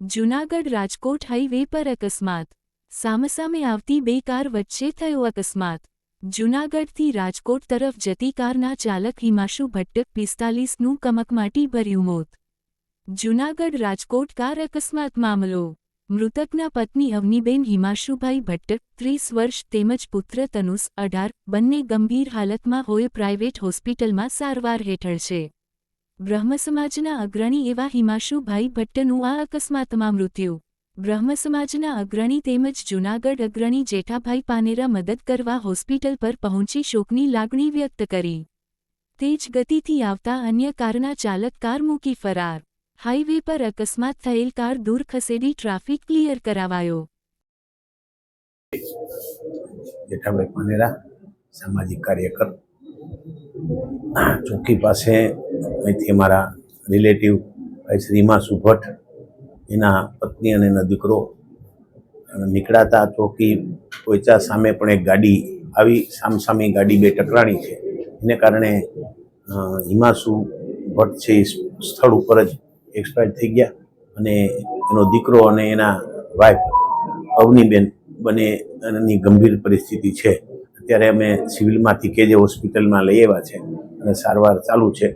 Junagadh Rajkot highway પર અકસ્માત. સામસામે આવતી બે કાર વચ્ચે થયો અકસ્માત. જૂનાગઢથી રાજકોટ તરફ જતી કારના ચાલક હિમાશુ ભટ્ટક પિસ્તાલીસનું કમકમાટી ભર્યું મોત. જૂનાગઢ રાજકોટ કાર અકસ્માત મામલો. મૃતકના પત્ની અવનીબેન હિમાશુભાઈ ભટ્ટક ત્રીસ વર્ષ તેમજ પુત્ર તનુસ અઢાર, બંને ગંભીર હાલતમાં હોય પ્રાઇવેટ હોસ્પિટલમાં સારવાર હેઠળ છે. બ્રહ્મ સમાજના અગ્રણી એવા હિમાશુભાઈ ભટ્ટનું આ અકસ્માતમાં મૃત્યુ. બ્રહ્મ સમાજના અગ્રણી તેમજ જૂનાગઢ અગ્રણી જેઠાભાઈ પાનેરા મદદ કરવા હોસ્પિટલ પર પહોંચી શોકની લાગણી વ્યક્ત કરી. તેજ ગતિથી આવતા અન્ય કારના ચાલક કાર મૂકી ફરાર. હાઈવે પર અકસ્માત થયેલ કાર દૂર ખસેડી ટ્રાફિક ક્લિયર કરાવાયો. જેઠાભાઈ પાનેરા, સામાજિક કાર્યકર, ચોકી પાસે અહીંથી અમારા રિલેટિવ, ભાઈ શ્રીમા સુભટ એના પત્ની અને એનો દીકરો નીકળાતા ચોકી પોચા સામે પણ એક ગાડી આવી, સામસામી ગાડી બે ટકરાણી છે. એને કારણે હિમાસુ ભટ્ટ છે એ સ્થળ ઉપર જ એક્સપાયર થઈ ગયા અને એનો દીકરો અને એના વાઈફ અવનીબેન બને એની ગંભીર પરિસ્થિતિ છે. અત્યારે અમે સિવિલમાંથી કેજે હોસ્પિટલમાં લઈ આવ્યા છે અને સારવાર ચાલુ છે.